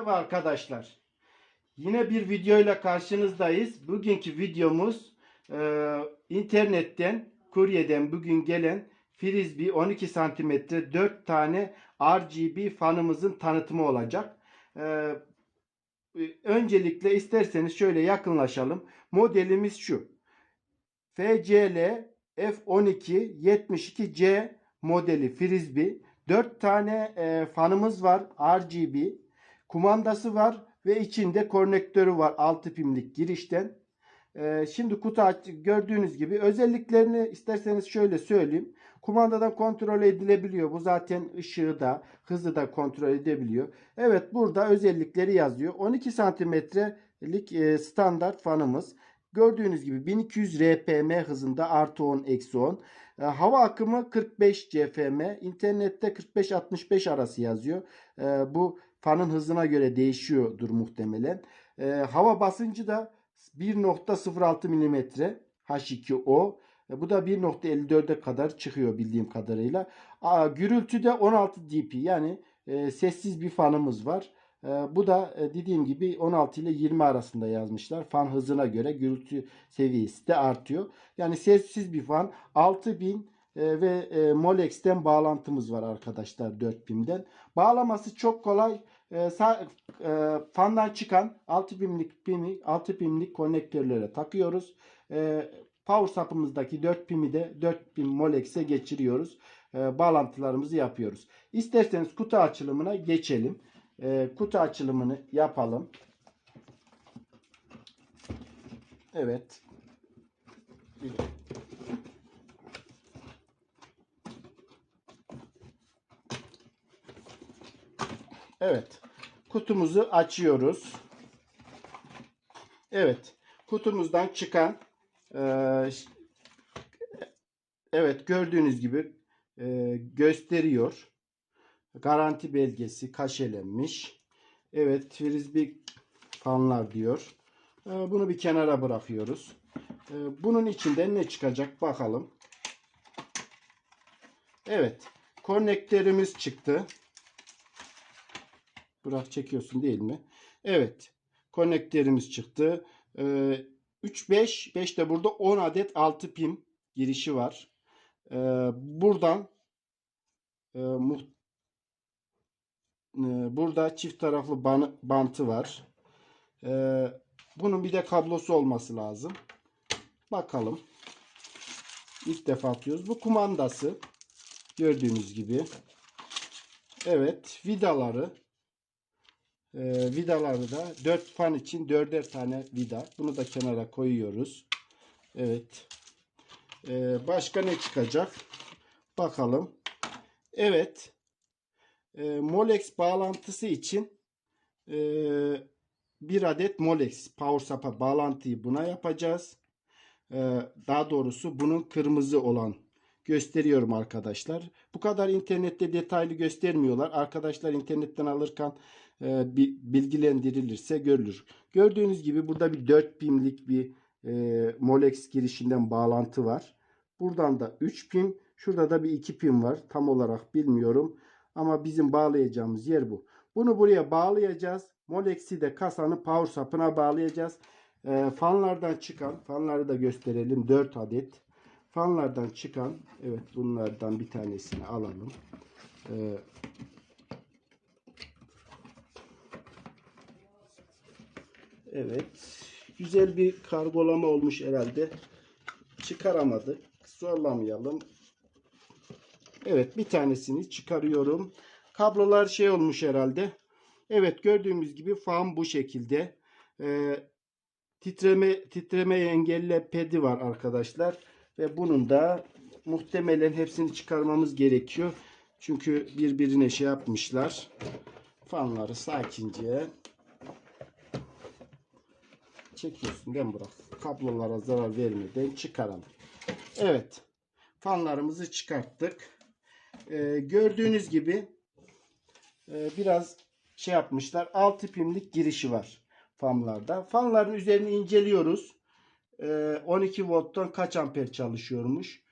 Merhaba arkadaşlar. Yine bir videoyla karşınızdayız. Bugünkü videomuz e, internetten, kuryeden bugün gelen Frisbee 12 santimetre 4 tane RGB fanımızın tanıtımı olacak. E, öncelikle isterseniz şöyle yakınlaşalım. Modelimiz şu. FCL F12 72C modeli Frisbee. 4 tane e, fanımız var RGB. Kumandası var ve içinde konnektörü var 6 pimlik girişten. E, şimdi kutu gördüğünüz gibi özelliklerini isterseniz şöyle söyleyeyim. Kumandadan kontrol edilebiliyor. Bu zaten ışığı da hızı da kontrol edebiliyor. Evet burada özellikleri yazıyor. 12 santimetrelik e, standart fanımız. Gördüğünüz gibi 1200 RPM hızında artı 10 eksi 10. E, hava akımı 45 CFM. İnternette 45-65 arası yazıyor. E, bu fanın hızına göre değişiyordur muhtemelen. E, hava basıncı da 1.06 mm H2O. E, bu da 1.54'e kadar çıkıyor bildiğim kadarıyla. Aa, gürültüde 16 dB yani e, sessiz bir fanımız var. E, bu da e, dediğim gibi 16 ile 20 arasında yazmışlar. Fan hızına göre gürültü seviyesi de artıyor. Yani sessiz bir fan. 6000 e, ve e, Molex'ten bağlantımız var arkadaşlar 4 pimden. Bağlaması çok kolay. E, e, fandan çıkan 6 pimlik pimi 6 pimlik konnektörlere takıyoruz. E, power sapımızdaki 4 pimi de 4 pin Molex'e geçiriyoruz. E, bağlantılarımızı yapıyoruz. İsterseniz kutu açılımına geçelim. E, kutu açılımını yapalım. Evet. Evet. Kutumuzu açıyoruz. Evet. Kutumuzdan çıkan e, evet gördüğünüz gibi e, gösteriyor. Garanti belgesi kaşelenmiş. Evet frisbee fanlar diyor. E, bunu bir kenara bırakıyoruz. E, bunun içinden ne çıkacak bakalım. Evet. Konnektörümüz çıktı. Burak çekiyorsun değil mi? Evet. Konnektörümüz çıktı. Ee, 3 5 5 de burada 10 adet 6 pin girişi var. Ee, buradan e, muht e, burada çift taraflı ban bantı var. Ee, bunun bir de kablosu olması lazım. Bakalım. İlk defa atıyoruz. Bu kumandası. Gördüğünüz gibi. Evet. Vidaları. E, vidaları da 4 fan için 4'er tane vida. Bunu da kenara koyuyoruz. Evet. E, başka ne çıkacak? Bakalım. Evet. E, Molex bağlantısı için e, bir adet Molex power supp'a bağlantıyı buna yapacağız. Daha doğrusu bunun kırmızı olan gösteriyorum arkadaşlar. Bu kadar internette detaylı göstermiyorlar. Arkadaşlar internetten alırken bilgilendirilirse görülür. Gördüğünüz gibi burada bir 4 pimlik bir e, Molex girişinden bağlantı var. Buradan da 3 pin. Şurada da bir 2 pin var. Tam olarak bilmiyorum. Ama bizim bağlayacağımız yer bu. Bunu buraya bağlayacağız. Molex'i de kasanın power sapına bağlayacağız. E, fanlardan çıkan, fanları da gösterelim. 4 adet. Fanlardan çıkan, evet bunlardan bir tanesini alalım. Ee, Evet. Güzel bir kargolama olmuş herhalde. Çıkaramadık. Zorlamayalım. Evet bir tanesini çıkarıyorum. Kablolar şey olmuş herhalde. Evet gördüğümüz gibi fan bu şekilde. Ee, titreme titremeyi engelle pedi var arkadaşlar. Ve bunun da muhtemelen hepsini çıkarmamız gerekiyor. Çünkü birbirine şey yapmışlar. Fanları sakince çekiyorsun değil mi Burak? Kablolara zarar vermeden çıkaralım. Evet. Fanlarımızı çıkarttık. Ee, gördüğünüz gibi e, biraz şey yapmışlar. 6 pimlik girişi var fanlarda. Fanların üzerini inceliyoruz. 12 ee, volttan kaç amper çalışıyormuş.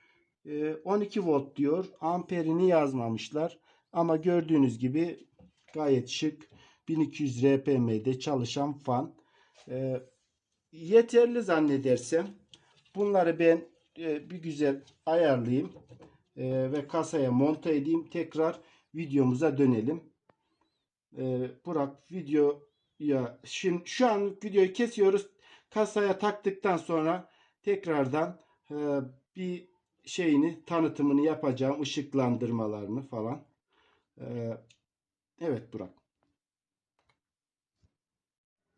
12 ee, volt diyor. Amperini yazmamışlar. Ama gördüğünüz gibi gayet şık 1200 RPM'de çalışan fan. Ee, yeterli zannedersem bunları ben e, bir güzel ayarlayayım Ee, ve kasaya monte edeyim. Tekrar videomuza dönelim. Ee, Burak videoya şimdi şu an videoyu kesiyoruz. Kasaya taktıktan sonra tekrardan e, bir şeyini tanıtımını yapacağım. ışıklandırmalarını falan. Ee, evet Burak.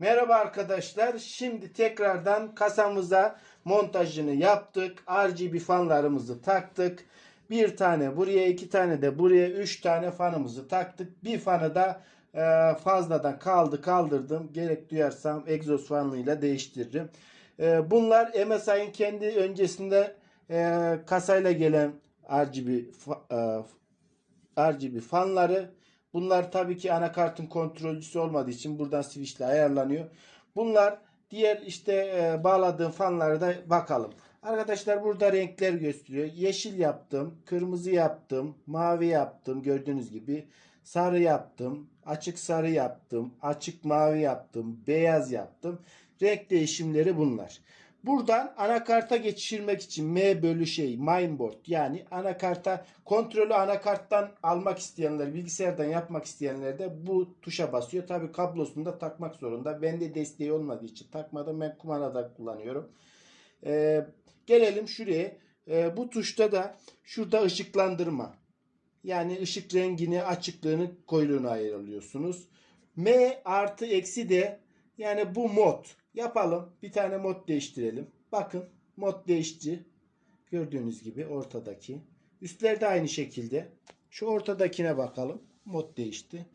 Merhaba arkadaşlar. Şimdi tekrardan kasamıza montajını yaptık. RGB fanlarımızı taktık. Bir tane buraya, iki tane de buraya, üç tane fanımızı taktık. Bir fanı da e, fazladan kaldı kaldırdım. Gerek duyarsam egzoz fanıyla değiştiririm. E, bunlar MSI'nin kendi öncesinde e, kasayla gelen RGB e, RGB fanları. Bunlar tabii ki anakartın kontrolcüsü olmadığı için buradan switch ile ayarlanıyor. Bunlar diğer işte e, bağladığım fanlara da bakalım. Arkadaşlar burada renkler gösteriyor. Yeşil yaptım, kırmızı yaptım, mavi yaptım gördüğünüz gibi. Sarı yaptım, açık sarı yaptım, açık mavi yaptım, beyaz yaptım. Renk değişimleri bunlar. Buradan anakarta geçirmek için M bölü şey mainboard yani anakarta kontrolü anakarttan almak isteyenler bilgisayardan yapmak isteyenler de bu tuşa basıyor. Tabi kablosunu da takmak zorunda. Bende desteği olmadığı için takmadım. Ben kumandada kullanıyorum. Ee, gelelim şuraya. Ee, bu tuşta da şurada ışıklandırma. Yani ışık rengini, açıklığını, koyuluğunu ayarlıyorsunuz. M artı eksi de yani bu mod. Yapalım. Bir tane mod değiştirelim. Bakın mod değişti. Gördüğünüz gibi ortadaki. Üstlerde aynı şekilde. Şu ortadakine bakalım. Mod değişti.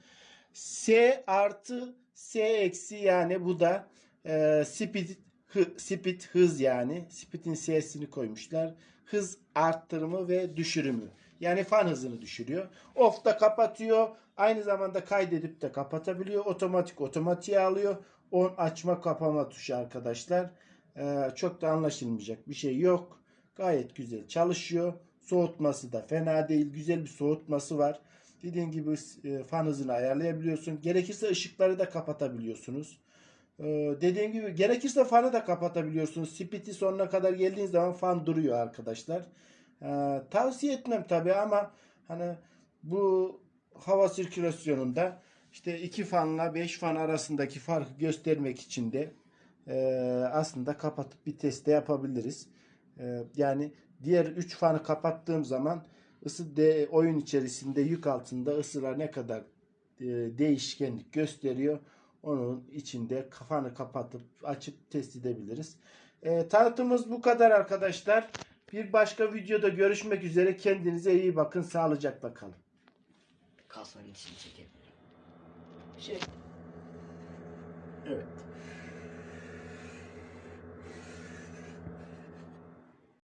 S artı S eksi yani bu da e, speed, hı, speed hız yani. Speed'in S'sini koymuşlar. Hız arttırımı ve düşürümü. Yani fan hızını düşürüyor. Off da kapatıyor. Aynı zamanda kaydedip de kapatabiliyor. Otomatik otomatiğe alıyor. On açma kapama tuşu arkadaşlar. Ee, çok da anlaşılmayacak bir şey yok. Gayet güzel çalışıyor. Soğutması da fena değil. Güzel bir soğutması var. Dediğim gibi e, fan hızını ayarlayabiliyorsun. Gerekirse ışıkları da kapatabiliyorsunuz. Ee, dediğim gibi gerekirse fanı da kapatabiliyorsunuz. Speed'i sonuna kadar geldiğiniz zaman fan duruyor arkadaşlar. Ee, tavsiye etmem tabi ama hani bu hava sirkülasyonunda işte iki fanla 5 fan arasındaki farkı göstermek için de e, aslında kapatıp bir test de yapabiliriz. E, yani diğer 3 fanı kapattığım zaman ısı de, oyun içerisinde yük altında ısılar ne kadar e, değişkenlik gösteriyor. Onun içinde kafanı kapatıp açıp test edebiliriz. E, tanıtımımız bu kadar arkadaşlar. Bir başka videoda görüşmek üzere. Kendinize iyi bakın. Sağlıcakla kalın. Kasanın içini çekebilirim. Şey, Evet.